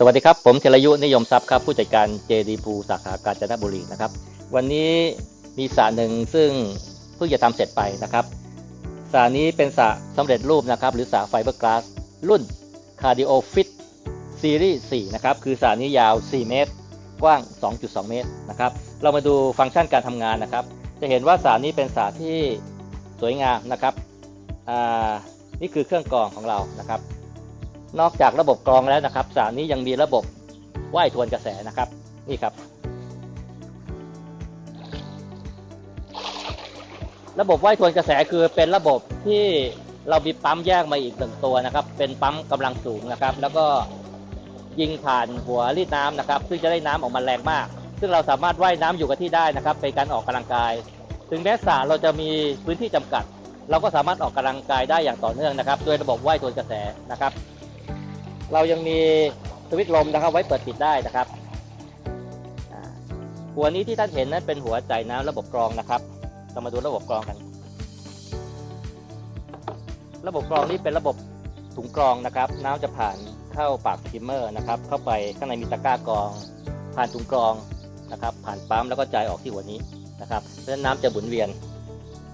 สวัสดีครับ ผมเทรยุนิยมทรัพย์ครับ ผู้จัดการเจดีภูสาขากาญจนบุรีนะครับ วันนี้มีสระหนึ่งซึ่งเพิ่งจะทำเสร็จไปนะครับสระนี้เป็นสระสำเร็จรูปนะครับ หรือสระไฟเบอร์กลาสรุ่น Cardio Fit Series 4นะครับ คือสระนี้ยาว 4 เมตร กว้าง 2.2 เมตรนะครับ เรามาดูฟังก์ชันการทำงานนะครับ จะเห็นว่าสระนี้เป็นสระที่สวยงามนะครับนี่คือเครื่องกรองของเรานะครับ นอกจากระบบกรองแล้วนะครับสระนี้ยังมีระบบว่ายทวนกระแสนะครับ นี่ครับ ระบบว่ายทวนกระแสคือเป็นระบบที่เรามีปั๊มแยกมาอีกหนึ่งตัวนะครับ เป็นปั๊มกำลังสูงนะครับ แล้วก็ยิงผ่านหัวรีดน้ำนะครับ ซึ่งจะได้น้ำออกมาแรงมาก ซึ่งเราสามารถว่ายน้ำอยู่กับที่ได้นะครับ เป็นการออกกำลังกาย ถึงแม้สระเราจะมีพื้นที่จำกัด เราก็สามารถออกกำลังกายได้อย่างต่อเนื่องนะครับ ด้วยระบบว่ายทวนกระแสนะครับ เรายังมีสวิตช์ลมนะครับ ไว้เปิดปิดได้นะครับ หัวนี้ที่ท่านเห็นนั้นเป็นหัวจ่ายน้ำระบบกรองนะครับ เรามาดูระบบกรองกัน ระบบกรองนี้เป็นระบบถุงกรองนะครับ น้ำจะผ่านเข้าปากสิมเมอร์นะครับ เข้าไปข้างในมีตะกร้ากรอง ผ่านถุงกรองนะครับ ผ่านปั๊มแล้วก็จ่ายออกที่หัวนี้นะครับเพราะฉะนั้นน้ำจะหมุนเวียน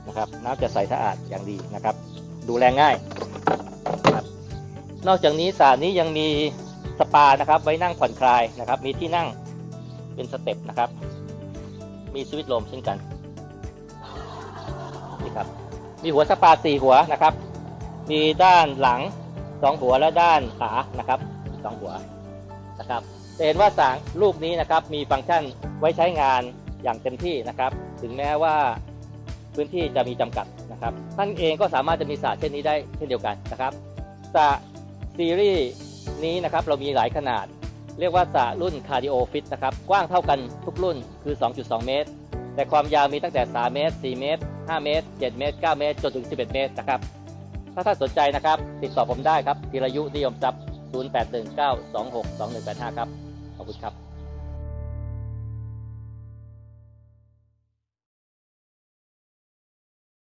นะครับ น้ำจะใสสะอาดอย่างดีนะครับ ดูแลง่าย นอกจากนี้สระนี้ยังมีสปานะครับ ไว้นั่งผ่อนคลายนะครับ มีที่นั่งเป็นสเต็ปนะครับ มีสวิตช์ลมเช่นกันนี่ครับ มีหัวสปาสี่หัวนะครับ มีด้านหลังสองหัวและด้านขานะครับสองหัวนะครับจะเห็นว่าสางรูปนี้นะครับ มีฟังก์ชันไว้ใช้งานอย่างเต็มที่นะครับ ถึงแม้ว่าพื้นที่จะมีจำกัดนะครับ ท่านเองก็สามารถจะมีสระเช่นนี้ได้เช่นเดียวกันนะครับสระ ซีรีส์นี้นะครับเรามีหลายขนาด เรียกว่าสระรุ่นคาร์ดิโอฟิตนะครับ กว้างเท่ากันทุกรุ่นคือ 2.2 เมตร แต่ความยาวมีตั้งแต่ 3 เมตร 4 เมตร 5 เมตร 7 เมตร 9 เมตร จนถึง 11 เมตรนะครับ ถ้าท่านสนใจนะครับ ติดต่อผมได้ครับธีรยุนิยมทรัพย์ 0819262185 ครับ ขอบคุณครับ